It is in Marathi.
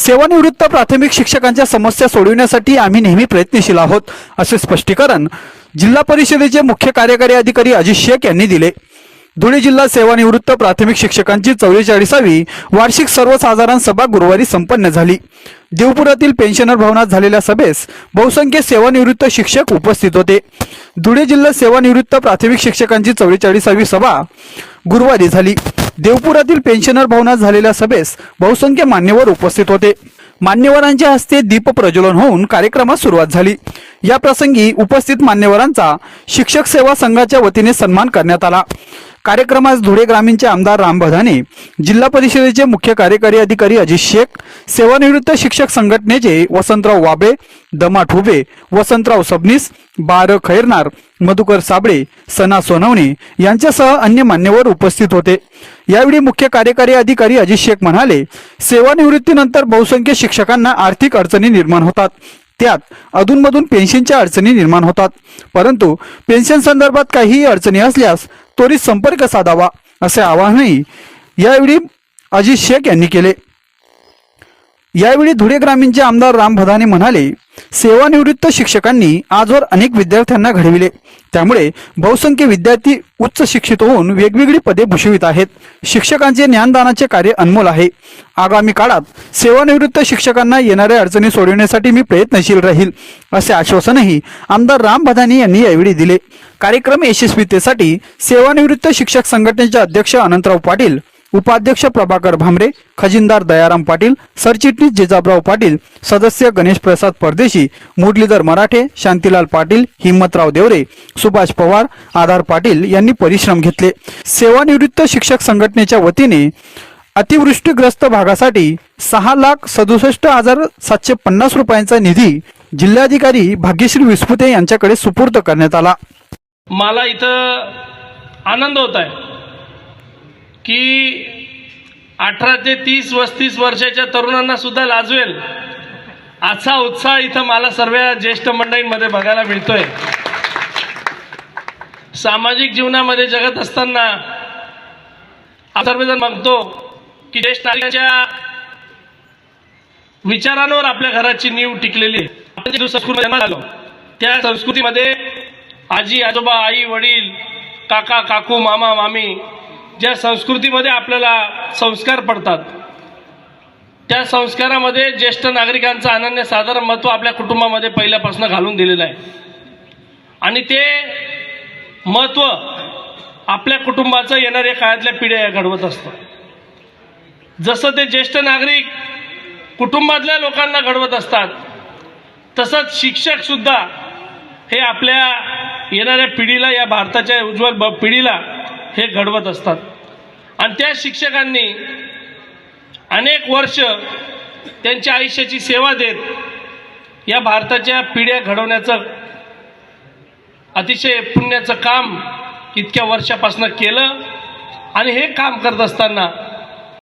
सेवानिवृत्त प्राथमिक शिक्षकांच्या समस्या सोडविण्यासाठी आम्ही नेहमी प्रयत्नशील आहोत असे स्पष्टीकरण जिल्हा परिषदेचे मुख्य कार्यकारी अधिकारी अजित शेख यांनी दिले. धुळे जिल्हा सेवानिवृत्त प्राथमिक शिक्षकांची चौवेचाळीसावी वार्षिक सर्वसाधारण सभा गुरुवारी संपन्न झाली. देवपुरातील पेन्शनर भवनात झालेल्या सभेस बहुसंख्य सेवानिवृत्त शिक्षक उपस्थित होते. धुळे जिल्हा सेवानिवृत्त प्राथमिक शिक्षकांची चौवेचाळीसावी सभा गुरुवारी झाली. देवपुरातील पेन्शनर भवनात झालेल्या सभेस बहुसंख्य मान्यवर उपस्थित होते. मान्यवरांच्या हस्ते दीप प्रज्वलन होऊन कार्यक्रमास सुरुवात झाली. या प्रसंगी उपस्थित मान्यवरांचा शिक्षक सेवा संघाच्या वतीने सन्मान करण्यात आला. कार्यक्रमास धुळे ग्रामीणचे आमदार राम भदाने जिल्हा परिषदेचे मुख्य कार्यकारी अधिकारी अजित शेख सेवानिवृत्त शिक्षक संघटनेचे वसंतराव वाबे दमा ठुबे वसंतराव सबनीस बार खैरनार मधुकर साबळे सना सोनवणे यांच्यासह अन्य मान्यवर उपस्थित होते. यावेळी मुख्य कार्यकारी अधिकारी अजित शेख म्हणाले सेवानिवृत्तीनंतर बहुसंख्य शिक्षकांना आर्थिक अडचणी निर्माण होतात. त्यात अधूनमधून पेन्शनच्या अडचणी निर्माण होतात. परंतु पेन्शन संदर्भात काहीही अडचणी असल्यास त्वरित संपर्क साधावा असे आवाहनही यावेळी अजित शेख यांनी केले. यावेळी धुळे ग्रामीणचे आमदार राम भदाने म्हणाले सेवानिवृत्त शिक्षकांनी आजवर अनेक विद्यार्थ्यांना घडविले. त्यामुळे बहुसंख्य विद्यार्थी उच्च शिक्षित होऊन वेगवेगळी पदे भूषवित आहेत. शिक्षकांचे ज्ञानदानाचे कार्य अनमोल आहे. आगामी काळात सेवानिवृत्त शिक्षकांना येणाऱ्या अडचणी सोडविण्यासाठी मी प्रयत्नशील राहील असे आश्वासनही आमदार राम भदानी यांनी यावेळी दिले. कार्यक्रम यशस्वीतेसाठी सेवानिवृत्त शिक्षक संघटनेचे अध्यक्ष अनंतराव पाटील उपाध्यक्ष प्रभाकर भामरे खजिनदार दयाराम पाटील सरचिटणीस जिजाबराव पाटील सदस्य गणेश प्रसाद परदेशी मुरलीधर मराठे शांतीलाल पाटील हिम्मतराव देवरे सुभाष पवार आधार पाटील यांनी परिश्रम घेतले. सेवानिवृत्त शिक्षक संघटनेच्या वतीने अतिवृष्टीग्रस्त भागासाठी सहा लाख सदुसष्ट हजार सातशे पन्नास रुपयांचा निधी जिल्हाधिकारी भाग्यश्री विस्पुते यांच्याकडे सुपूर्द करण्यात आला. मला इथं आनंद होत आहे. की अठरा ते तीस वस्तीस वर्षाच्या तरुणांना सुद्धा लाजवेल. असा उत्साह इथं मला सर्व ज्येष्ठ मंडळींमध्ये बघायला मिळतोय. सामाजिक जीवनामध्ये जगत असताना सर्वजण बघतो की ज्येष्ठ नागरिकांच्या विचारांवर आपल्या घराची नीव टिकलेली आपण जी संस्कृती आलो त्या संस्कृतीमध्ये आजी आजोबा आई वडील काका काकू मामा मामी ज्या संस्कृतीमध्ये आपल्याला संस्कार पडतात त्या संस्कारामध्ये ज्येष्ठ नागरिकांचं अनन्य साधारण महत्त्व आपल्या कुटुंबामध्ये पहिल्यापासून घालून दिलेलं आहे. आणि ते महत्त्व आपल्या कुटुंबाचं येणाऱ्या काळातल्या पिढ्या घडवत असतं जसं ते ज्येष्ठ नागरिक कुटुंबातल्या लोकांना घडवत असतात तसंच शिक्षकसुद्धा हे आपल्या येणाऱ्या पिढीला या भारताच्या उज्ज्वल ब पिढीला हे घडवत असतात. आणि त्या शिक्षकांनी अनेक वर्ष त्यांच्या आयुष्याची सेवा देत या भारताच्या पिढ्या घडवण्याचं अतिशय पुण्याचं काम इतक्या वर्षापासून केलं. आणि हे काम करत असताना